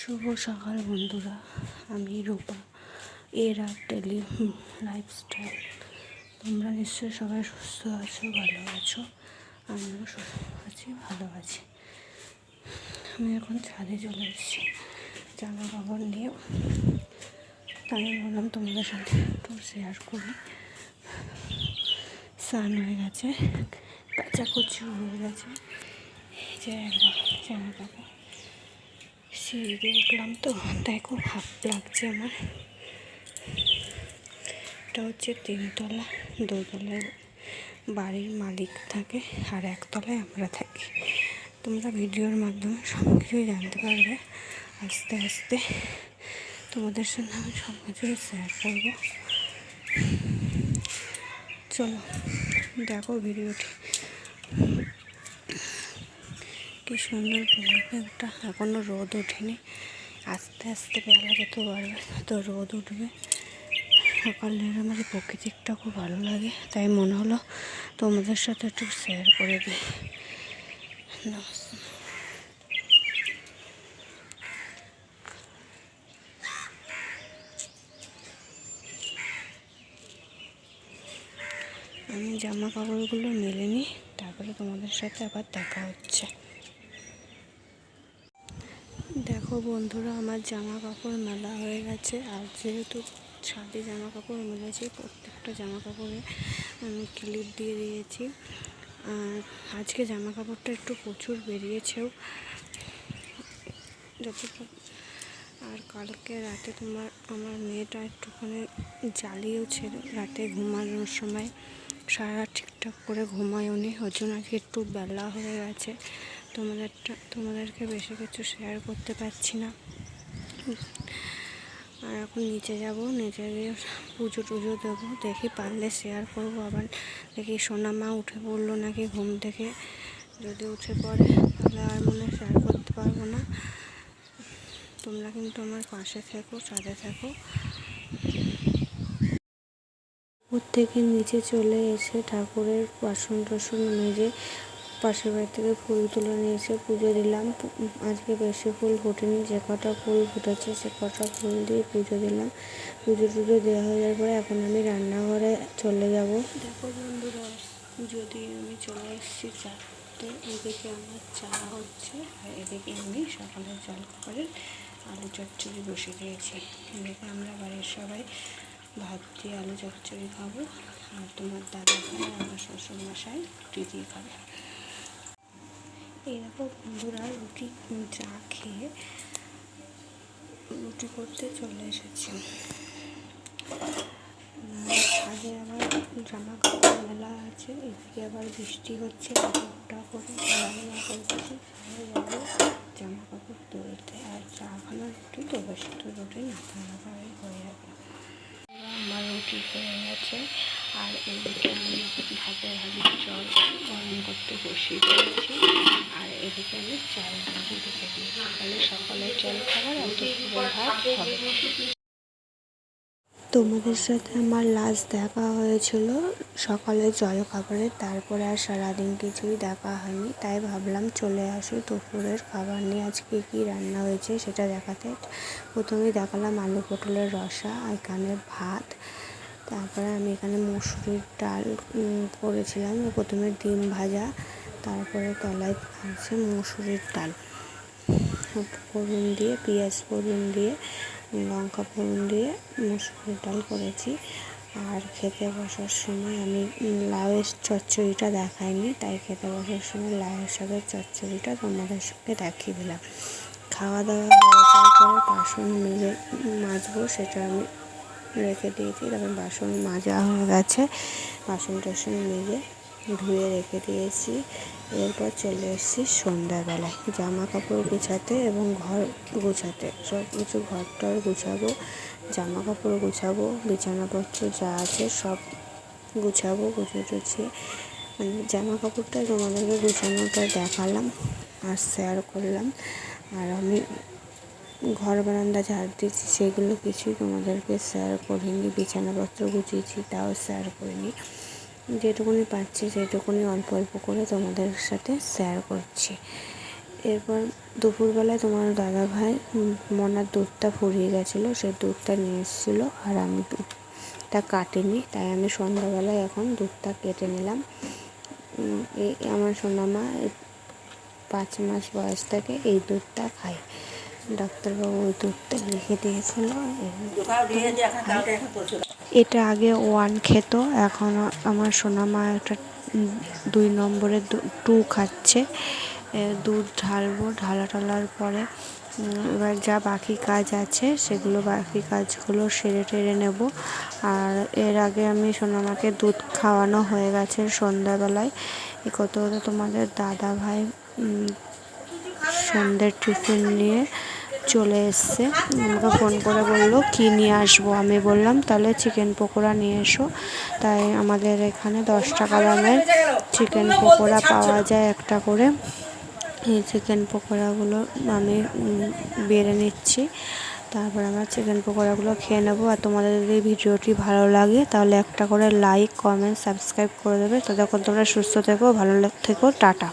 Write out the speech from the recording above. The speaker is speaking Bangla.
শুভ সকাল বন্ধুরা, আমি রূপা, এরা ডেলি লাইফস্টাইল তোমরা নিশ্চয়ই সবাই সুস্থ আছো, ভালো আছো, আমিও সুস্থ আছি, ভালো আছি। আমি এখন ছাদে চলে এসেছি, জামা কাপড় নিয়ে। তাই বললাম তোমাদের সাথে একটু শেয়ার করি। স্নান হয়ে গেছে কাচাকুচি হয়ে গেছে, এই যে জামা কাপড়। সিঁড়ি দিয়ে উঠলাম তো। তাই খুব হাফ লাগছে আমার। এটা হচ্ছে তিনতলা, দোতলায় বাড়ির মালিক থাকে আর একতলায় আমরা থাকি। তোমরা ভিডিওর মাধ্যমে সব কিছুই জানতে পারবে। আস্তে আস্তে তোমাদের সঙ্গে আমি সব কিছুই শেয়ার করব। চলো, দেখো ভিডিওটি কি সুন্দর পরিবেশটা এখনও রোদ ওঠেনি। আস্তে আস্তে বেলা যত বাড়বে তো রোদ উঠবে। সকালের আমাদের প্রকৃতিকটা খুব ভালো লাগে। তাই মনে হলো তোমাদের সাথে একটু শেয়ার করে দিই। নমস্কার আমি জামা কাপড়গুলো মেলে নিই, তারপরে তোমাদের সাথে আবার দেখা হচ্ছে। দেখো বন্ধুরা, আমার জামা কাপড় মেলা হয়ে গেছে। আর যেহেতু ছাদে জামা কাপড় মেলেছি, প্রত্যেকটা জামা কাপড়ে আমি ক্লিপ দিয়ে দিয়েছি। আর আজকে জামা কাপড়টা একটু প্রচুর বেরিয়েছেও। যতটুকু আর কালকে রাতে তোমার আমার মেয়েটা একটুখানি জ্বালিয়েছিল রাতে ঘুমানোর সময় সারা ঠিকঠাক করে ঘুমায়নি। ওই জন্য আজকে একটু বেলা হয়ে গেছে। তোমাদেরটা, তোমাদেরকে বেশি কিছু শেয়ার করতে পারছি না। আর এখন নিচে যাব, নিচে গিয়ে পুজো টুজো দেবো, দেখি পারলে শেয়ার করব আবার। দেখি সোনা মা উঠে পড়ল নাকি ঘুম থেকে। যদি উঠে পড়ে, তাহলে আর মনে শেয়ার করতে পারব না। তোমরা কিন্তু আমার পাশে থেকো, সাথে থেকো। থেকে নিচে চলে এসে ঠাকুরের বাসন টাসন মেজে পাশের বাড়ি থেকে ফুল তুলে নিয়ে এসে পুজো দিলাম। আজকে বেশি ফুল ফুটেনি, যে কটা ফুল ফুটেছে সে কটা ফুল দিয়ে পুজো দিলাম। পুজো টুজো দেওয়া হয়ে যাওয়ার পরে এখন আমি রান্নাঘরে চলে যাব। দেখো বন্ধুরা, যদি আমি চলে এসেছি চারটে, এদিকে আমার চা হচ্ছে আর এদিকে আমি সকালের জল খাবারের আলু চচ্চড়ি বসে দিয়েছি। এদিকে আমরা বাড়ির সবাই ভাত দিয়ে আলু চচ্চড়ি খাব। আর তোমার দাদা ভাই আমার শ্বশুর মশাই রুটি দিয়ে খাবে। দেখো বন্ধুরা রুটি চা খেয়ে রুটি করতে চলে এসেছি। আগে আমার জামা কাপড় মেলা আছে, এদিকে আবার বৃষ্টি হচ্ছে কাপড়টা করে রান্না করতেছি জামা কাপড় তুলতে। আর চা খানার রুটি তো বেশি তো রুটি না, তাড়াতাড়ি হয়ে যাবে। আমার রুটি হয়ে গেছে। আর এদিকে আমি ভাতের হাঁড়ির জল গরম করতে বসিয়ে দিয়েছি। আর এদিকে আমি চাল রেখে দিয়েছি সকালে সকালের জল খাবার আর দুপুরের ভাত হবে। তোমাদের সাথে আমার লাস্ট দেখা হয়েছিল সকালে জল জলখাবারে তারপরে আর সারাদিন কিছুই দেখা হয়নি। তাই ভাবলাম চলে আসি দুপুরের খাবার নিয়ে। আজকে কী রান্না হয়েছে সেটা দেখাতে। প্রথমেই দেখালাম আলু পটলের রসা এখানে ভাত। তারপরে আমি এখানে মুসুরির ডাল করেছিলাম। প্রথমে ডিম ভাজা, তারপরে তলায় আছে মুসুরির ডাল। ফোড়ন দিয়ে, পেঁয়াজ ফোড়ন দিয়ে, লঙ্কা ফোড়ন দিয়ে মুসুরির ডাল করেছি। আর খেতে বসার সময় আমি লাউয়ের চচ্চড়িটা দেখাইনি, তাই খেতে বসার সময় লাউয়ের শাকের চচ্চড়িটা তোমাদের সঙ্গে দেখিয়ে দিলাম। খাওয়া দাওয়া যাওয়ার পরে বাসন মিলে মাজবো, সেটা আমি রেখে দিয়েছি, তারপর বাসন মাজা হয়ে গেছে। বাসন টাসন মেজে ধুয়ে রেখে দিয়েছি। এরপর চলে এসেছি সন্ধ্যাবেলায় জামা কাপড় গুছাতে এবং ঘর গুছাতে, সব কিছু ঘর টর গুছাবো জামা কাপড় গুছাবো, বিছানাপত্র যা আছে সব গুছাবো, গুছিয়ে টুছিয়ে মানে জামা কাপড়টা তোমাদেরকে গুছানোটা দেখালাম আর শেয়ার করলাম। আর আমি ঘর বারান্দা ঝাড় দিয়েছি, সেগুলো কিছুই তোমাদেরকে শেয়ার করিনি, বিছানাপত্র গুছিয়েছি, তাও শেয়ার করিনি। যেটুকুনি পাচ্ছি সেটুকুনি অল্প অল্প করে তোমাদের সাথে শেয়ার করছি। এরপর দুপুরবেলায় তোমার দাদা ভাই মনার দুধটা ফুরিয়ে গেছিল সেই দুধটা নিয়ে এসেছিল আর আমি দুধটা কাটিনি, তাই আমি সন্ধ্যাবেলায় এখন দুধটা কেটে নিলাম। এই আমার সোনামা পাঁচ মাস বয়স থেকে এই দুধটা খায়। ডাক্তারবাবু দুধটা লিখে দিয়েছিল। এটা আগে ওয়ান খেত, এখন আমার সোনামা একটা দুই নম্বরে টু খাচ্ছে। দুধ ঢালবো, ঢালা ঢালার পরে এবার যা বাকি কাজ আছে, সেগুলো বাকি কাজগুলো সেরে টেরে নেব। আর এর আগে আমি সোনামাকে দুধ খাওয়ানো হয়ে গেছে সন্ধ্যাবেলায়। এ করতে তোমাদের দাদা ভাই সন্ধ্যের টিফিন নিয়ে চলে এসছে। আমাকে ফোন করে বলল, কি নিয়ে আসব? আমি বললাম, তাহলে চিকেন পকোড়া নিয়ে এসো। তাই আমাদের এখানে দশ টাকা দামের চিকেন পকোড়া পাওয়া যায় একটা করে। এই চিকেন পকোড়াগুলো আমি বেড়ে নিচ্ছি। তারপর আমরা চিকেন পকোড়াগুলো খেয়ে নেব। আর তোমাদের যদি ভিডিওটি ভালো লাগে, তাহলে একটা করে লাইক কমেন্ট সাবস্ক্রাইব করে দেবে। ততক্ষণ তোমরা সুস্থ থেকো, ভালো থেকো, টাটা।